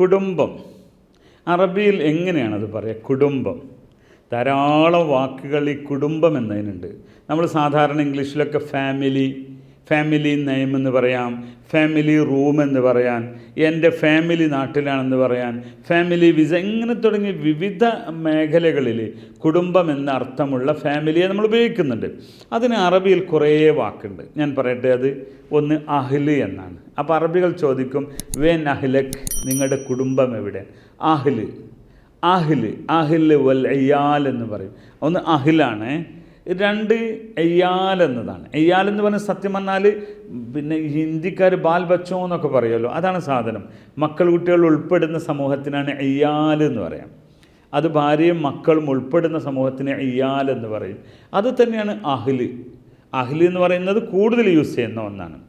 കുടുംബം. അറബിയിൽ എങ്ങനെയാണത് പറയുക കുടുംബം. ധാരാളം വാക്കുകൾ ഈ കുടുംബം എന്നതിനുണ്ട്. നമ്മൾ സാധാരണ ഇംഗ്ലീഷിലൊക്കെ ഫാമിലി ഫാമിലി നെയിം എന്ന് പറയാം. ഫാമിലി റൂം എന്ന് പറയാൻ. എന്റെ ഫാമിലി നാട്ടിലാണെന്ന് പറയാൻ. ഫാമിലി വിസ ഇങ്ങനെ തുടങ്ങി? വിവിധ മേഖലകളിൽ കുടുംബം എന്ന അർത്ഥമുള്ള ഫാമിലിയെ നമ്മൾ ഉപയോഗിക്കുന്നുണ്ട്. അതിന് അറബിയിൽ കുറേ വാക്കുണ്ട്. ഞാൻ പറയട്ടെ അത് ഒന്ന് അഹ്ല് എന്നാണ്. അപ്പോൾ അറബികൾ ചോദിക്കും വേൻ അഹ്ലക് നിങ്ങളുടെ കുടുംബം എവിടെ? അഹ്ല്. അഹിൽ അഹിൽ വൽ അയ്യാൽ എന്ന് പറയും. ഒന്ന് അഹിലാണ്. രണ്ട് എയ്യാൽ എന്നതാണ്. എയ്യാൽ എന്ന് പറഞ്ഞാൽ സത്യം പറഞ്ഞാൽ പിന്നെ ഹിന്ദിക്കാർ ബാൽ ബച്ചോ എന്നൊക്കെ പറയുമല്ലോ. അതാണ് സാധനം. മക്കൾ കുട്ടികൾ ഉൾപ്പെടുന്ന സമൂഹത്തിനാണ് എയ്യാൽ എന്ന് പറയാം. അത് ഭാര്യയും മക്കളും ഉൾപ്പെടുന്ന സമൂഹത്തിന് അയ്യാൽ എന്ന് പറയും. അത് തന്നെയാണ് അഹ്ല് അഹ്ല് എന്ന് പറയുന്നത് കൂടുതൽ യൂസ് ചെയ്യുന്ന ഒന്നാണ്.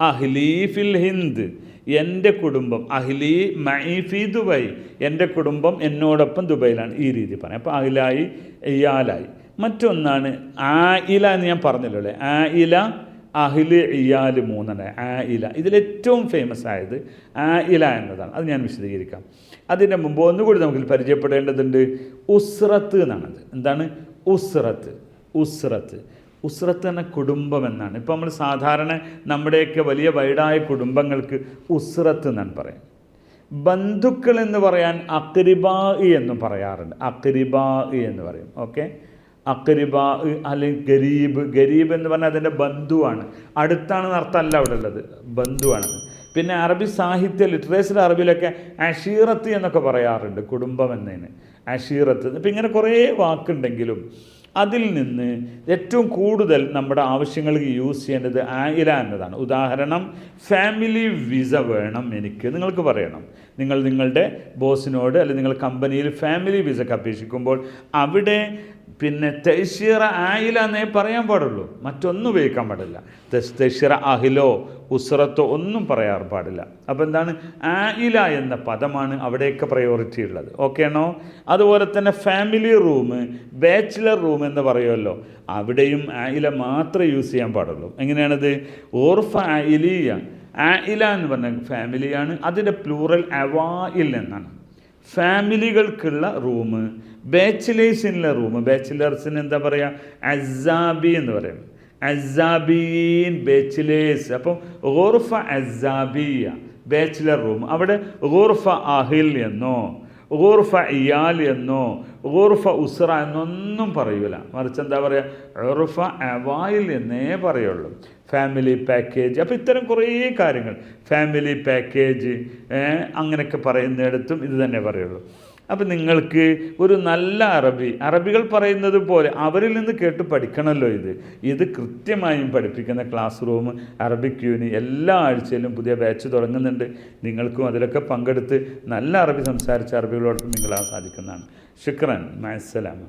അഹ്ലീഫിൽ ഹിന്ദ്. എന്റെ കുടുംബം അഹ്ലി മൈഫി ദുബായ് എന്റെ കുടുംബം എന്നോടൊപ്പം ദുബൈയിലാണ് ഈ രീതി പറയാം അപ്പോൾ അഹിലായി ഇയാലായി. മറ്റൊന്നാണ് ആ ഇല എന്ന് ഞാൻ പറഞ്ഞല്ലോ അല്ലേ? ആയില അഹിൽ ഇയാൽ മൂന്നെണ്ണ. ഇല ഇതിലേറ്റവും ഫേമസ് ആയത് ആ ഇല എന്നതാണ്. അത് ഞാൻ വിശദീകരിക്കാം. അതിന്റെ മുമ്പ് ഒന്നുകൂടി നമുക്ക് പരിചയപ്പെടേണ്ടതുണ്ട്. ഉസ്രത്ത് എന്നാണത്. എന്താണ്? ഉസ്രത്ത്. ഉസ്രത്ത്. ഉസ്രത്ത് കുടുംബം എന്നാണ്. ഇപ്പോൾ നമ്മൾ സാധാരണ നമ്മുടെയൊക്കെ വലിയ വൈഡായ കുടുംബങ്ങൾക്ക് ഉസ്രത്ത് എന്നാണ് പറയാം ബന്ധുക്കൾ എന്ന് പറയാൻ അക്രിബാ എന്നും പറയാറുണ്ട്. അക്രിബാ എന്ന് പറയും. ഓക്കെ? അക്രിബാ അല്ലെങ്കിൽ ഗരീബ്. ഗരീബ് എന്ന് പറഞ്ഞാൽ അതിന്റെ ബന്ധുവാണ്. അടുത്താണെന്ന് അർത്ഥമല്ല അവിടെ ഉള്ളത് ബന്ധുവാണെന്ന്. പിന്നെ അറബി സാഹിത്യ ലിറ്ററേച്ചർ അറബിയിലൊക്കെ അഷീറത്ത് എന്നൊക്കെ പറയാറുണ്ട് കുടുംബം എന്നതിന്. അഷീറത്ത്. ഇപ്പം ഇങ്ങനെ കുറേ വാക്കുണ്ടെങ്കിലും അതിൽ നിന്ന് ഏറ്റവും കൂടുതൽ നമ്മുടെ ആവശ്യങ്ങൾക്ക് യൂസ് ചെയ്യേണ്ടത് ആയില എന്നതാണ്. ഉദാഹരണം ഫാമിലി വിസ വേണം എനിക്ക്. നിങ്ങൾക്ക് പറയണം. നിങ്ങൾ നിങ്ങളുടെ ബോസിനോട് അല്ലെങ്കിൽ നിങ്ങൾ കമ്പനിയിൽ ഫാമിലി വിസക്ക് അപേക്ഷിക്കുമ്പോൾ അവിടെ പിന്നെ തെഷീറ ആയില എന്നേ പറയാൻ പാടുള്ളൂ. മറ്റൊന്നും ഉപയോഗിക്കാൻ പാടില്ല. തെഷീറ അഹിലോ ഉസ്രത്തോ ഒന്നും പറയാൻ പാടില്ല. അപ്പോൾ എന്താണ്? ആയില എന്ന പദമാണ് അവിടെയൊക്കെ പ്രയോറിറ്റി ഉള്ളത്. ഓക്കെ ആണോ? അതുപോലെ തന്നെ ഫാമിലി റൂം ബാച്ചിലർ റൂം എന്ന് പറയുമല്ലോ. അവിടെയും ആയില മാത്രമേ യൂസ് ചെയ്യാൻ പാടുള്ളൂ. എങ്ങനെയാണത്? ഓർഫ ആയിലിയ. ആയില എന്ന് പറഞ്ഞ ഫാമിലിയാണ് അതിന്റെ പ്ലൂറൽ അവായിൽ എന്നാണ്. ഫാമിലികൾക്കുള്ള റൂം ബാച്ചിലേഴ്സിനുള്ള റൂം. ബാച്ചിലേഴ്സിന് എന്താ പറയുക അസാബി എന്ന് പറയുന്നത് അസാബീൻ ബാച്ചിലേഴ്സ്. അപ്പം ഓർഫ അസാബിയ ബാച്ചിലർ റൂം. അവിടെ ഓർഫ അഹിൽ എന്നോ ഓർഫ ഇയാൽ എന്നോ ഊർഫ ഉസ്ര എന്നൊന്നും പറയൂല. മറിച്ച് എന്താ പറയുക ഊർഫ അവായിൽ എന്നേ പറയുള്ളൂ. ഫാമിലി പാക്കേജ് അപ്പോൾ ഇത്തരം കുറേ കാര്യങ്ങൾ. ഫാമിലി പാക്കേജ് അങ്ങനെയൊക്കെ പറയുന്നിടത്തും ഇത് തന്നെ പറയുള്ളൂ. അപ്പം നിങ്ങൾക്ക് ഒരു നല്ല അറബി അറബികൾ പറയുന്നത് പോലെ അവരിൽ നിന്ന് കേട്ട് പഠിക്കണമല്ലോ ഇത്. ഇത് കൃത്യമായും പഠിപ്പിക്കുന്ന ക്ലാസ് റൂം അറബിക് യൂണി എല്ലാ ആഴ്ചയിലും പുതിയ ബാച്ച് തുടങ്ങുന്നുണ്ട്. നിങ്ങൾക്കും അതിലൊക്കെ പങ്കെടുത്ത് നല്ല അറബി സംസാരിച്ച അറബികളോടൊപ്പം നിങ്ങളാൻ സാധിക്കുന്നതാണ്. ശുക്രൻ മയസ്സലാമ